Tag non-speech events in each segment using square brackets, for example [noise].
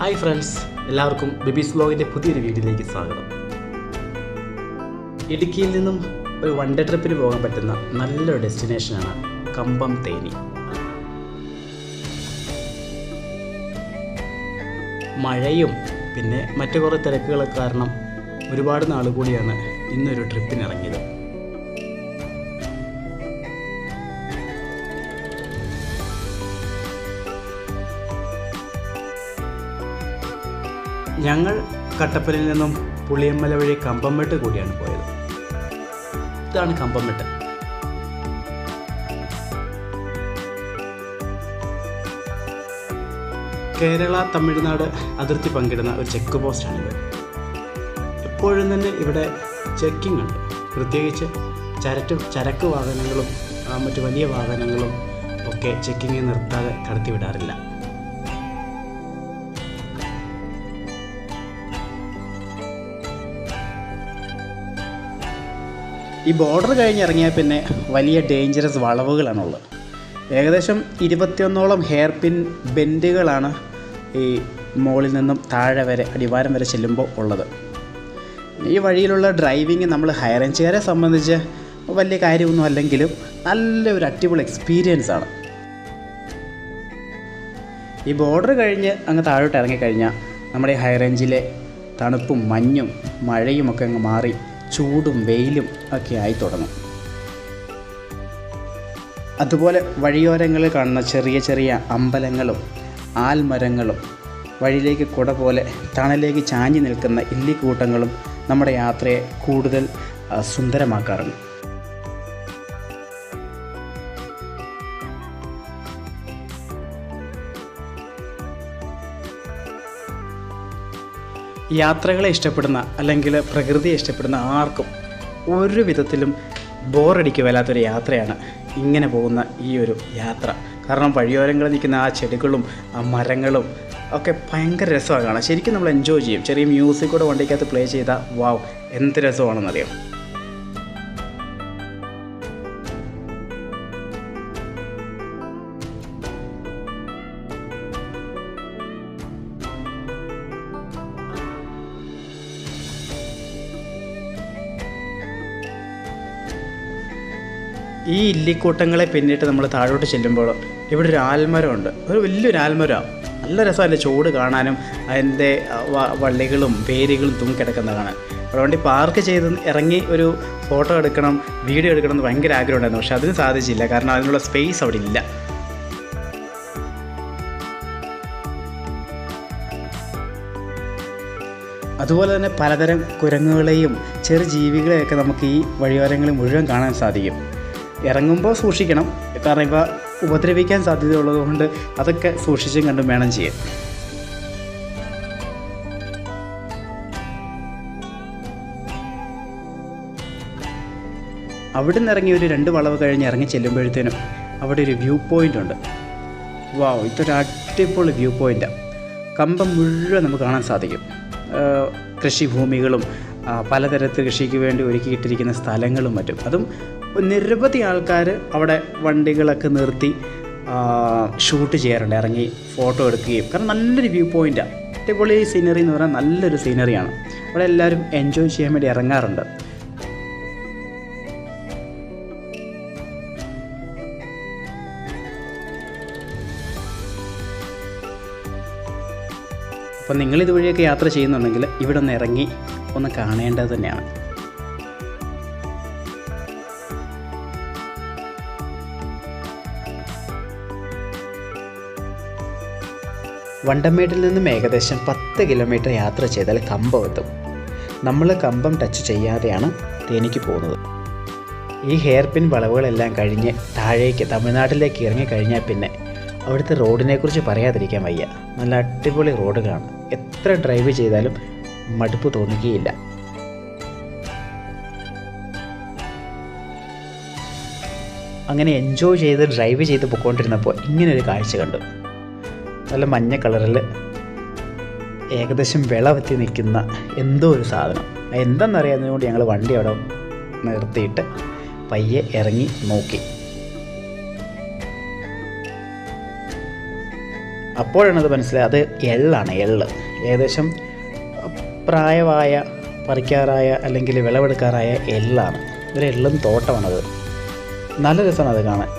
Hi friends എല്ലാവർക്കും ബിബീസ് വ്ലോഗിന്റെ പുതിയൊരു വീഡിയോയിലേക്ക് സ്വാഗതം. ഇടുക്കിയിൽ നിന്നും ഒരു വൺ ഡേ ട്രിപ്പിന് പോകാൻ പറ്റുന്ന നല്ലൊരു ഡെസ്റ്റിനേഷനാണ് കമ്പം തേനി. മഴയും പിന്നെ മറ്റു കുറേ തിരക്കുകളൊക്കെ കാരണം ഒരുപാട് നാൾ കൂടിയാണ് ഇന്നൊരു ട്രിപ്പിന് ഞങ്ങൾ കട്ടപ്പനയിൽ നിന്നും പുളിയമ്മല വഴി കമ്പംമെട്ട് കൂടിയാണ് പോയത്. ഇതാണ് കമ്പംമെട്ട് കേരള തമിഴ്നാട് അതിർത്തി പങ്കിടുന്ന ഒരു ചെക്ക് പോസ്റ്റാണിത്. എപ്പോഴും തന്നെ ഇവിടെ ചെക്കിംഗ് ഉണ്ട്. പ്രത്യേകിച്ച് ചരറ്റ് ചരക്ക് വാഹനങ്ങളും മറ്റു വലിയ വാഹനങ്ങളും ഒക്കെ ചെക്കിങ് നിർത്താതെ കടത്തിവിടാറില്ല. ഈ ബോർഡർ കഴിഞ്ഞിറങ്ങിയാൽ പിന്നെ വലിയ ഡേഞ്ചറസ് വളവുകളാണുള്ളത്. ഏകദേശം ഇരുപത്തിയൊന്നോളം ഹെയർ പിൻ ബെൻഡുകളാണ് ഈ മുകളിൽ നിന്നും താഴെ വരെ അടിവാരം വരെ ചെല്ലുമ്പോൾ ഉള്ളത്. ഈ വഴിയിലുള്ള ഡ്രൈവിങ് നമ്മൾ ഹൈറേഞ്ചുകാരെ സംബന്ധിച്ച് വലിയ കാര്യമൊന്നും അല്ലെങ്കിലും നല്ലൊരു അടിപൊളി എക്സ്പീരിയൻസ് ആണ്. ഈ ബോർഡർ കഴിഞ്ഞ് അങ്ങ് താഴോട്ട് ഇറങ്ങിക്കഴിഞ്ഞാൽ നമ്മുടെ ഈ ഹൈ റേഞ്ചിലെ തണുപ്പും മഞ്ഞും മഴയും ഒക്കെ അങ്ങ് മാറി ചൂടും വെയിലും ഒക്കെ ആയി തുടങ്ങും. അതുപോലെ വഴിയോരങ്ങളിൽ കാണുന്ന ചെറിയ ചെറിയ അമ്പലങ്ങളും ആൽമരങ്ങളും വഴിയിലേക്ക് കുട പോലെ തണലേക്ക് ചാഞ്ഞു നിൽക്കുന്ന ഇല്ലിക്കൂട്ടങ്ങളും നമ്മുടെ യാത്രയെ കൂടുതൽ സുന്ദരമാക്കാറുണ്ട്. യാത്രകളെ ഇഷ്ടപ്പെടുന്ന അല്ലെങ്കിൽ പ്രകൃതിയെ ഇഷ്ടപ്പെടുന്ന ആർക്കും ഒരു വിധത്തിലും ബോറടിക്ക് വല്ലാത്തൊരു യാത്രയാണ് ഇങ്ങനെ പോകുന്ന ഈ ഒരു യാത്ര. കാരണം വഴിയോരങ്ങളിൽ നിൽക്കുന്ന ആ ചെടികളും ആ മരങ്ങളും ഒക്കെ ഭയങ്കര രസമാണ് ശരിക്കും നമ്മൾ എൻജോയ് ചെയ്യും. ചെറിയ മ്യൂസിക് കൂടെ വണ്ടിക്കകത്ത് പ്ലേ ചെയ്താൽ വാവ് എന്ത് രസമാണെന്നറിയാം? ഈ ഇല്ലിക്കൂട്ടങ്ങളെ പിന്നിട്ട് നമ്മൾ താഴോട്ട് ചെല്ലുമ്പോൾ ഇവിടെ ഒരു ആൽമരമുണ്ട്. ഒരു വലിയൊരു ആൽമരമാണ് നല്ല രസമല്ലേ ചൂട് കാണാനും അതിന്റെ വള്ളികളും വേരുകളും തൂങ്ങിക്കിടക്കുന്ന കാണാൻ. അതുകൊണ്ട് പാർക്ക് ചെയ്ത് ഇറങ്ങി ഒരു ഫോട്ടോ എടുക്കണം വീഡിയോ എടുക്കണം എന്ന് ഭയങ്കര ആഗ്രഹമുണ്ടായിരുന്നു. പക്ഷെ അതിന് സാധിച്ചില്ല. കാരണം അതിനുള്ള സ്പേസ് അവിടെ ഇല്ല. അതുപോലെ തന്നെ പലതരം കുരങ്ങുകളെയും ചെറു ജീവികളെയൊക്കെ നമുക്ക് ഈ വഴിയോരങ്ങളിൽ മുഴുവൻ കാണാൻ സാധിക്കും. ഇറങ്ങുമ്പോൾ സൂക്ഷിക്കണം. കാരണം ഇവ ഉപദ്രവിക്കാൻ സാധ്യതയുള്ളതുകൊണ്ട് അതൊക്കെ സൂക്ഷിച്ചും കണ്ടും വേണം ചെയ്യാൻ. അവിടെ നിന്ന് ഇറങ്ങി ഒരു രണ്ട് വളവ് കഴിഞ്ഞ് ഇറങ്ങി ചെല്ലുമ്പോഴത്തേനും അവിടെ ഒരു വ്യൂ പോയിന്റ് ഉണ്ട്. വാവ് ഇതൊരു അടിപൊളി വ്യൂ പോയിന്റാണ് കമ്പം മുഴുവൻ നമുക്ക് കാണാൻ സാധിക്കും. കൃഷിഭൂമികളും പലതരത്തിൽ കൃഷിക്ക് വേണ്ടി ഒരുക്കിയിട്ടിരിക്കുന്ന സ്ഥലങ്ങളും മറ്റും. അതും നിരവധി ആൾക്കാർ അവിടെ വണ്ടികളൊക്കെ നിർത്തി ഷൂട്ട് ചെയ്യാറുണ്ട്. ഇറങ്ങി ഫോട്ടോ എടുക്കുകയും. കാരണം നല്ലൊരു വ്യൂ പോയിന്റാണ് അടിപൊളി സീനറി എന്ന് പറഞ്ഞാൽ നല്ലൊരു സീനറിയാണ് അവിടെ എല്ലാവരും എൻജോയ് ചെയ്യാൻ വേണ്ടി ഇറങ്ങാറുണ്ട്. അപ്പം നിങ്ങളിതുവഴിയൊക്കെ യാത്ര ചെയ്യുന്നുണ്ടെങ്കിൽ ഇവിടെ ഒന്ന് ഇറങ്ങി ഒന്ന് കാണേണ്ടത് തന്നെയാണ്. വണ്ടമേട്ടിൽ നിന്നും ഏകദേശം പത്ത് കിലോമീറ്റർ യാത്ര ചെയ്താൽ കമ്പം എത്തും. നമ്മൾ കമ്പം ടച്ച് ചെയ്യാതെയാണ് തേനിക്ക് പോകുന്നത്. ഈ ഹെയർ പിൻ വളവുകളെല്ലാം കഴിഞ്ഞ് താഴേക്ക് തമിഴ്നാട്ടിലേക്ക് ഇറങ്ങിക്കഴിഞ്ഞാൽ പിന്നെ അവിടുത്തെ റോഡിനെക്കുറിച്ച് പറയാതിരിക്കാൻ വയ്യ. നല്ല അടിപൊളി റോഡുകളാണ്. എത്ര ഡ്രൈവ് ചെയ്താലും മടുപ്പ് തോന്നുകയില്ല. അങ്ങനെ എൻജോയ് ചെയ്ത് ഡ്രൈവ് ചെയ്ത് പൊയ്ക്കൊണ്ടിരുന്നപ്പോൾ ഇങ്ങനൊരു കാഴ്ച കണ്ടു. നല്ല മഞ്ഞ കളറിൽ ഏകദേശം വിളവെത്തി നിൽക്കുന്ന എന്തോ ഒരു സാധനം. എന്താണെന്നറിയാവുന്നതുകൊണ്ട് ഞങ്ങൾ വണ്ടി അവിടെ നിർത്തിയിട്ട് പയ്യെ ഇറങ്ങി നോക്കി. അപ്പോഴാണത് മനസ്സിലായത് അത് എള്ളാണ് എള്ള് ഏകദേശം പ്രായമായ പറിക്കാറായ അല്ലെങ്കിൽ വിളവെടുക്കാറായ എള്ളാണ് ഒരു എള്ളും തോട്ടമാണത്. നല്ല രസമാണ് അത് കാണാൻ.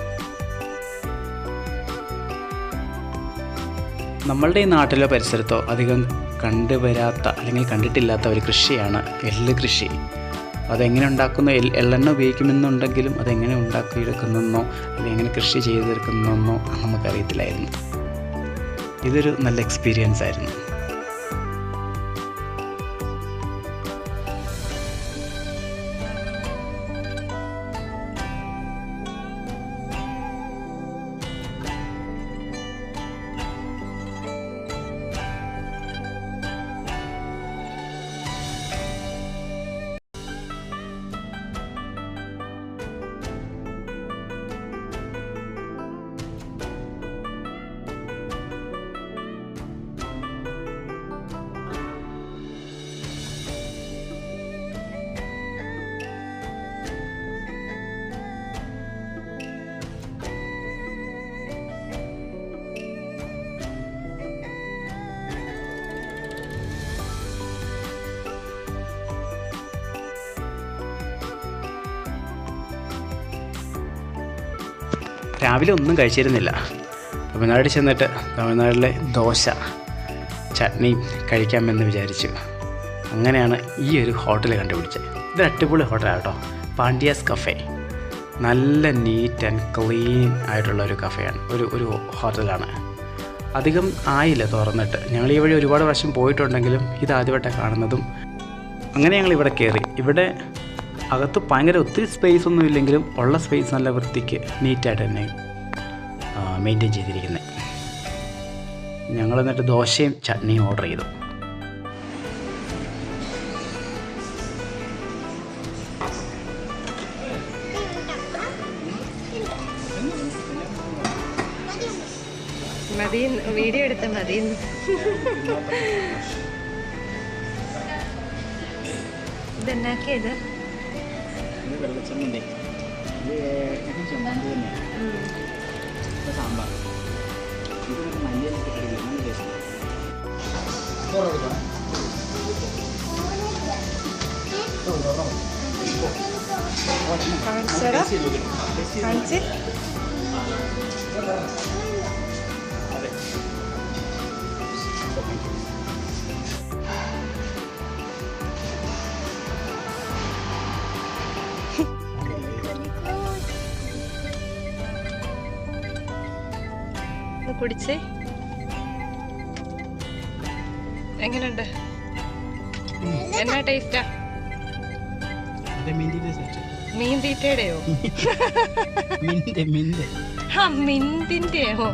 നമ്മളുടെ ഈ നാട്ടിലോ പരിസരത്തോ അധികം കണ്ടുവരാത്ത അല്ലെങ്കിൽ കണ്ടിട്ടില്ലാത്ത ഒരു കൃഷിയാണ് എള്ള് കൃഷി. അതെങ്ങനെ ഉണ്ടാക്കുന്ന? എള്ളെണ്ണ ഉപയോഗിക്കുമെന്നുണ്ടെങ്കിലും അതെങ്ങനെ ഉണ്ടാക്കിയെടുക്കുന്നെന്നോ അല്ലെങ്കിൽ എങ്ങനെ കൃഷി ചെയ്തെടുക്കുന്നെന്നോ നമുക്കറിയത്തില്ലായിരുന്നു. ഇതൊരു നല്ല എക്സ്പീരിയൻസ് ആയിരുന്നു. രാവിലെ ഒന്നും കഴിച്ചിരുന്നില്ല. തമിഴ്നാട്ടിൽ ചെന്നിട്ട് തമിഴ്നാട്ടിലെ ദോശ ചട്നിയും കഴിക്കാമെന്ന് വിചാരിച്ചു. അങ്ങനെയാണ് ഈ ഒരു ഹോട്ടൽ കണ്ടുപിടിച്ചത്. ഇത് അടിപൊളി ഹോട്ടലാണ് കേട്ടോ. പാണ്ഡ്യാസ് കഫേ. നല്ല നീറ്റ് ആൻഡ് ക്ലീൻ ആയിട്ടുള്ള ഒരു കഫേയാണ്. ഒരു ഒരു ഹോട്ടലാണ്. അധികം ആയില്ല തുറന്നിട്ട്. ഞങ്ങൾ ഈ വഴി ഒരുപാട് വർഷം പോയിട്ടുണ്ടെങ്കിലും ഇത് ആദ്യമായിട്ടാണ് കാണുന്നതും. അങ്ങനെ ഞങ്ങൾ ഇവിടെ കയറി. ഇവിടെ അകത്ത് ഭയങ്കര ഒത്തിരി സ്പേസ് ഒന്നും ഇല്ലെങ്കിലും ഉള്ള സ്പേസ് നല്ല വൃത്തിക്ക് നീറ്റായിട്ട് തന്നെ മെയിന്റെയിൻ ചെയ്തിരിക്കുന്നത് ഞങ്ങൾ എന്നിട്ട് ദോശയും ചട്നിയും ഓർഡർ ചെയ്തു. മതി വീഡിയോ എടുത്ത മതി ഇതെന്നാക്കിയത്? സാമ്പാർ കാണിച്ചോടാ കാണിച്ച് ഒന്ന് കുടിച്ചേ. എങ്ങനെയുണ്ട്? എന്നാ ടേസ്റ്റാ മീൻ തീറ്റയുടെയോ? [laughs] മിന്തിന്റെയോ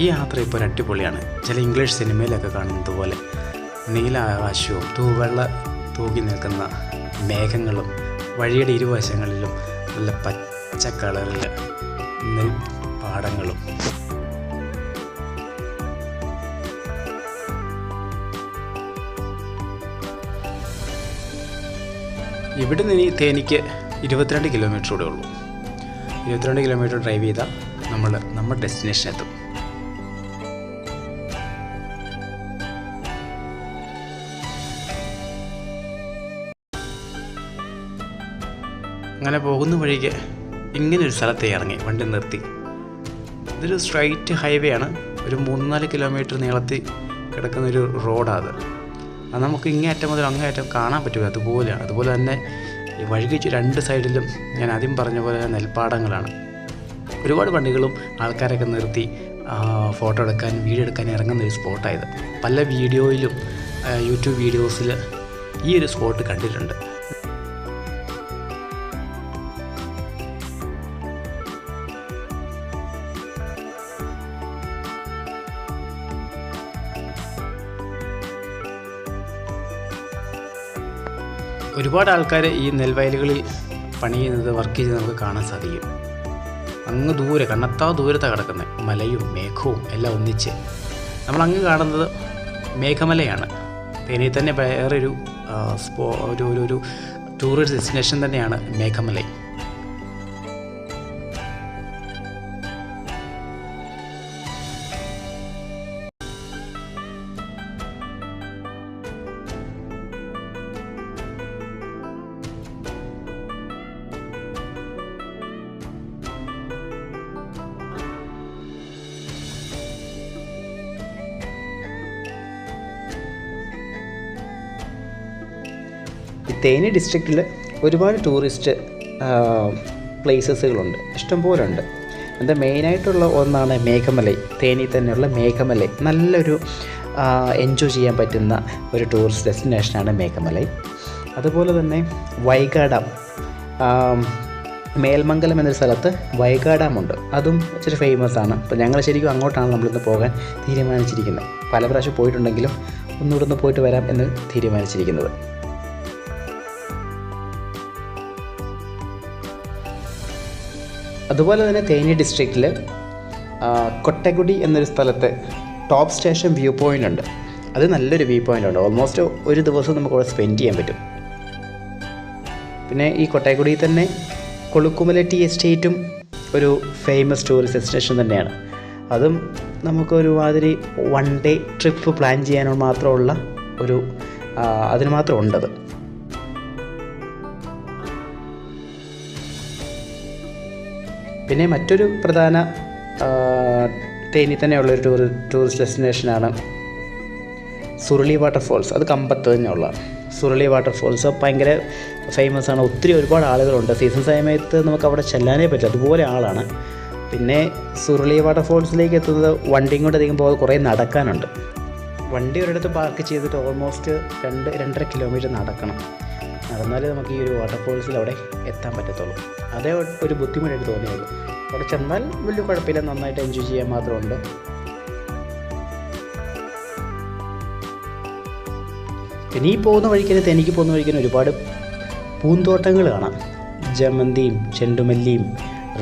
ഈ യാത്ര ഇപ്പോൾ അടിപൊളിയാണ് ചില ഇംഗ്ലീഷ് സിനിമയിലൊക്കെ കാണുന്നത് പോലെ നീല ആകാശവും തൂവെള്ള തൂകി നിൽക്കുന്ന മേഘങ്ങളും വഴിയുടെ ഇരുവശങ്ങളിലും നല്ല പച്ച കളറിൽ നെൽപ്പാടങ്ങളും ഇവിടെ നിന്ന് തേനിക്ക് ഇരുപത്തിരണ്ട് കിലോമീറ്റർ കൂടെ ഉള്ളൂ. ഇരുപത്തിരണ്ട് കിലോമീറ്റർ ഡ്രൈവ് ചെയ്താൽ നമ്മൾ നമ്മുടെ ഡെസ്റ്റിനേഷൻ എത്തും. അങ്ങനെ പോകുന്ന വഴിക്ക് ഇങ്ങനെ ഒരു സ്ഥലത്ത് ഇറങ്ങി വണ്ടി നിർത്തി. ഇതൊരു സ്ട്രൈറ്റ് ഹൈവേ ആണ്. ഒരു മൂന്ന് നാല് കിലോമീറ്റർ നീളത്തിൽ കിടക്കുന്നൊരു റോഡാണ് അത്. നമുക്ക് ഇങ്ങേ അറ്റം മുതൽ അങ്ങേയറ്റം കാണാൻ പറ്റുക അതുപോലെയാണ്. അതുപോലെ തന്നെ ഈ വഴിക്ക് രണ്ട് സൈഡിലും ഞാൻ ആദ്യം പറഞ്ഞ പോലെ നെൽപ്പാടങ്ങളാണ്. ഒരുപാട് വണ്ടികളും ആൾക്കാരൊക്കെ നിർത്തി ഫോട്ടോ എടുക്കാൻ വീഡിയോ എടുക്കാൻ ഇറങ്ങുന്ന ഒരു സ്പോട്ടായത് പല വീഡിയോയിലും യൂട്യൂബ് വീഡിയോസിൽ ഈ ഒരു സ്പോട്ട് കണ്ടിട്ടുണ്ട്. ഒരുപാട് ആൾക്കാർ ഈ നെൽവയലുകളിൽ പണി ചെയ്യുന്നത് വർക്ക് ചെയ്യുന്നത് നമുക്ക് കാണാൻ സാധിക്കും. അങ്ങ് ദൂരെ കണ്ണത്താ ദൂരത്താണ് കിടക്കുന്നത് മലയും മേഘവും എല്ലാം ഒന്നിച്ച്. നമ്മൾ അങ്ങ് കാണുന്നത് മേഘമലയാണ്. തേനി തന്നെ വേറൊരു സ്പോ ഒരു ഒരു ടൂറിസ്റ്റ് ഡെസ്റ്റിനേഷൻ തന്നെയാണ് മേഘമലൈ. തേനി ഡിസ്ട്രിക്റ്റിൽ ഒരുപാട് ടൂറിസ്റ്റ് പ്ലേസസുകളുണ്ട് ഇഷ്ടംപോലെ ഉണ്ട് അതിന്റെ മെയിനായിട്ടുള്ള ഒന്നാണ് മേഘമലൈ. തേനി തന്നെയുള്ള മേഘമലൈ. നല്ലൊരു എൻജോയ് ചെയ്യാൻ പറ്റുന്ന ഒരു ടൂറിസ്റ്റ് ഡെസ്റ്റിനേഷനാണ് മേഘമലൈ. അതുപോലെ തന്നെ വൈഗാ ഡാം മേൽമംഗലം എന്നൊരു സ്ഥലത്ത് വൈഗാ ഡാമുണ്ട് അതും ഇച്ചിരി ഫേമസ് ആണ്. അപ്പോൾ ഞങ്ങൾ ശരിക്കും അങ്ങോട്ടാണ് നമ്മളിന്ന് പോകാൻ തീരുമാനിച്ചിരിക്കുന്നത്. പല പ്രാവശ്യം പോയിട്ടുണ്ടെങ്കിലും ഒന്നുകൂടെ ഒന്ന് പോയിട്ട് വരാം എന്ന് തീരുമാനിച്ചിരിക്കുന്നത്. അതുപോലെ തന്നെ തേനി ഡിസ്ട്രിക്റ്റിൽ കൊട്ടക്കുടി എന്നൊരു സ്ഥലത്ത് ടോപ്പ് സ്റ്റേഷൻ വ്യൂ പോയിന്റ് ഉണ്ട്. അത് നല്ലൊരു വ്യൂ പോയിന്റ് ഉണ്ട്. ഓൾമോസ്റ്റ് ഒരു ദിവസം നമുക്ക് അവിടെ സ്പെൻഡ് ചെയ്യാൻ പറ്റും. പിന്നെ ഈ കൊട്ടയക്കുടിയിൽ തന്നെ കൊളുക്കുമല ടീ എസ്റ്റേറ്റും ഒരു ഫേമസ് ടൂറിസ്റ്റ് ഡെസ്റ്റിനേഷൻ തന്നെയാണ്. അതും നമുക്കൊരു മാതിരി വൺ ഡേ ട്രിപ്പ് പ്ലാൻ ചെയ്യാനോ മാത്രമുള്ള ഒരു അതിന് മാത്രം ഉണ്ടത്. പിന്നെ മറ്റൊരു പ്രധാന തേനി തന്നെയുള്ളൊരു ടൂറി ടൂറിസ്റ്റ് ഡെസ്റ്റിനേഷനാണ് സുരുളി വാട്ടർഫോൾസ് അത് കമ്പത്ത് തന്നെയുള്ള സുരുളി വാട്ടർഫോൾസ് ഭയങ്കര ഫേമസ് ആണ്. ഒത്തിരി ഒരുപാട് ആളുകളുണ്ട്. സീസൺ സമയത്ത് നമുക്ക് അവിടെ ചെല്ലാനേ പറ്റും. അതുപോലെ ആളാണ്. പിന്നെ സുരുളി വാട്ടർഫോൾസിലേക്ക് എത്തുന്നത് വണ്ടിയും കൊണ്ട് അധികം പോകാതെ കുറേ നടക്കാനുണ്ട്. വണ്ടി ഒരിടത്ത് പാർക്ക് ചെയ്തിട്ട് ഓൾമോസ്റ്റ് രണ്ട് രണ്ടര കിലോമീറ്റർ നടക്കണം. നടന്നാലേ നമുക്ക് ഈ ഒരു വാട്ടർഫോൾസിൽ അവിടെ എത്താൻ പറ്റത്തുള്ളൂ. അതേ ഒരു ബുദ്ധിമുട്ടായിട്ട് തോന്നിയുള്ളൂ അവിടെ ചെന്നാൽ വലിയ കുഴപ്പമില്ല നന്നായിട്ട് എൻജോയ് ചെയ്യാൻ മാത്രമുണ്ട്. ഈ പോകുന്ന വഴിക്ക് തനിക്ക് പോകുന്ന വഴിക്ക് ഒരുപാട് പൂന്തോട്ടങ്ങൾ കാണാം. ജമന്തിയും ചെണ്ടുമല്ലിയും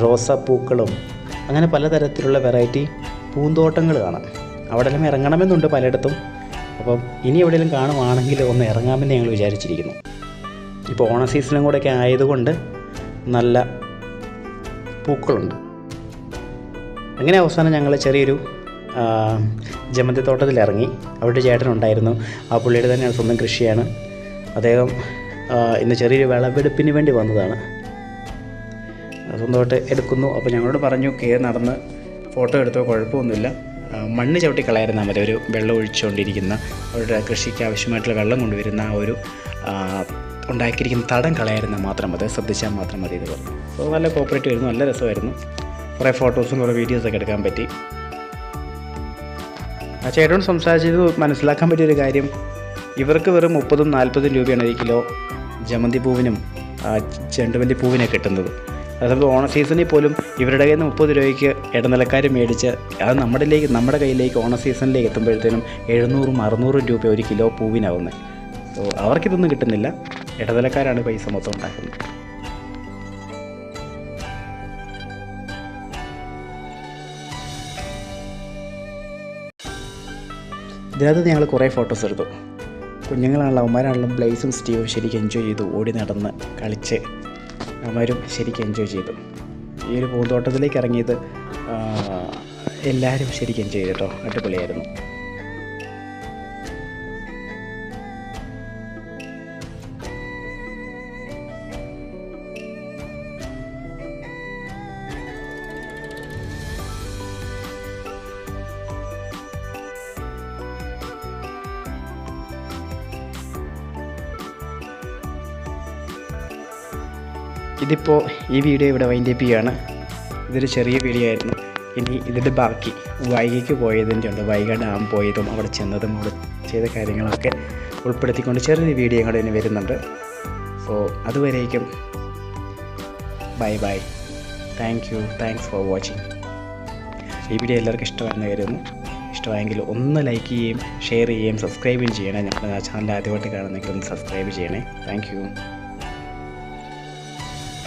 റോസാപ്പൂക്കളും അങ്ങനെ പലതരത്തിലുള്ള വെറൈറ്റി പൂന്തോട്ടങ്ങൾ കാണാം. അവിടെ എല്ലാം ഇറങ്ങണമെന്നുണ്ട് പലയിടത്തും. അപ്പം ഇനി എവിടെയെങ്കിലും കാണുവാണെങ്കിൽ ഒന്ന് ഇറങ്ങാമെന്ന് ഞങ്ങൾ വിചാരിച്ചിരിക്കുന്നു. ഇപ്പോൾ ഓണ സീസണും കൂടെയൊക്കെ ആയതുകൊണ്ട് നല്ല പൂക്കളുണ്ട്. അങ്ങനെ അവസാനം ഞങ്ങൾ ചെറിയൊരു ജമന്തി തോട്ടത്തിൽ ഇറങ്ങി അവിടെ ചേട്ടനുണ്ടായിരുന്നു ആ പുള്ളിയുടെ തന്നെയാണ് സ്വന്തം കൃഷിയാണ്. അദ്ദേഹം ഇന്ന് ചെറിയൊരു വിളവെടുപ്പിന് വേണ്ടി വന്നതാണ്. സ്വന്തമായിട്ട് എടുക്കുന്നു. അപ്പോൾ ഞങ്ങളോട് പറഞ്ഞു കയറി നടന്ന് ഫോട്ടോ എടുത്തോ കുഴപ്പമൊന്നുമില്ല. മണ്ണ് ചവിട്ടി കളയായിരുന്നാൽ മതി. ഒരു വെള്ളം ഒഴിച്ചുകൊണ്ടിരിക്കുന്ന അവരുടെ കൃഷിക്ക് ആവശ്യമായിട്ടുള്ള വെള്ളം കൊണ്ടുവരുന്ന ആ ഒരു ഉണ്ടാക്കിയിരിക്കുന്ന തടം കളയായിരുന്നാൽ മാത്രം മതി ശ്രദ്ധിച്ചാൽ മാത്രം മതി ഇത് പറഞ്ഞു. അപ്പോൾ നല്ല കോപ്പറേറ്റീവ് ആയിരുന്നു നല്ല രസമായിരുന്നു. കുറേ ഫോട്ടോസും കുറേ വീഡിയോസൊക്കെ എടുക്കാൻ പറ്റി. ആ ചേട്ടനോട് സംസാരിച്ചത് മനസ്സിലാക്കാൻ പറ്റിയൊരു കാര്യം. ഇവർക്ക് വെറും മുപ്പതും നാൽപ്പതും രൂപയാണ് ഒരു കിലോ ജമന്തി പൂവിനും ചെണ്ടുമല്ലി പൂവിനെ കിട്ടുന്നത്. അതായത് ഓണ സീസണിൽ പോലും ഇവരുടെ കയ്യിൽ നിന്ന് മുപ്പത് രൂപയ്ക്ക് ഇടനിലക്കാർ മേടിച്ച് അത് നമ്മുടെയിലേക്ക് നമ്മുടെ കയ്യിലേക്ക് ഓണ സീസണിലേക്ക് എത്തുമ്പോഴത്തേനും എഴുന്നൂറും അറുന്നൂറും രൂപ ഒരു കിലോ പൂവിനാവുന്നത്. സോ അവർക്കിതൊന്നും കിട്ടുന്നില്ല. ഇടനിലക്കാരാണ് പൈസ മൊത്തം ഉണ്ടാക്കുന്നത്. ഇതിനകത്ത് ഞങ്ങൾ കുറേ ഫോട്ടോസ് എടുത്തു. കുഞ്ഞുങ്ങളാണല്ലോ അവന്മാരാണല്ലോ ബ്ലേസും സ്റ്റീവും ശരിക്കും എൻജോയ് ചെയ്തു ഓടി നടന്ന് കളിച്ച്. അവന്മാരും ശരിക്കും എൻജോയ് ചെയ്തു. ഈ ഒരു പൂന്തോട്ടത്തിലേക്ക് ഇറങ്ങിയത് എല്ലാവരും ശരിക്കും എൻജോയ് ചെയ്തു കേട്ടോ. അടിപൊളിയായിരുന്നു. ഇതിപ്പോൾ ഈ വീഡിയോ ഇവിടെ വൈൻഡ് അപ്പ് ചെയ്യുകയാണ്. ഇതൊരു ചെറിയ വീഡിയോ ആയിരുന്നു. ഇനി ഇതിന്റെ ബാക്കി. വൈകിക്ക് പോയതിന്റെ ഉണ്ട് വൈഗ ഡാം പോയതും അവിടെ ചെന്നതും അവിടെ ചെയ്ത കാര്യങ്ങളൊക്കെ ഉൾപ്പെടുത്തിക്കൊണ്ട് ചെറിയൊരു വീഡിയോ കൂടെ ഇനി വരുന്നുണ്ട്. സോ അതുവരേക്കും. Bye bye thank you thanks for watching ഈ വീഡിയോ എല്ലാവർക്കും ഇഷ്ടമായിരുന്നു കരുതുന്നു. ഇഷ്ടം ഇഷ്ടമായെങ്കിൽ ഒന്ന് ലൈക്ക് ചെയ്യുകയും ഷെയർ ചെയ്യുകയും സബ്സ്ക്രൈബും ചെയ്യണേ. ഞങ്ങളുടെ ചാനൽ ആദ്യമായിട്ട് കാണുന്നെങ്കിൽ ഒന്ന് സബ്സ്ക്രൈബ് ചെയ്യണേ താങ്ക്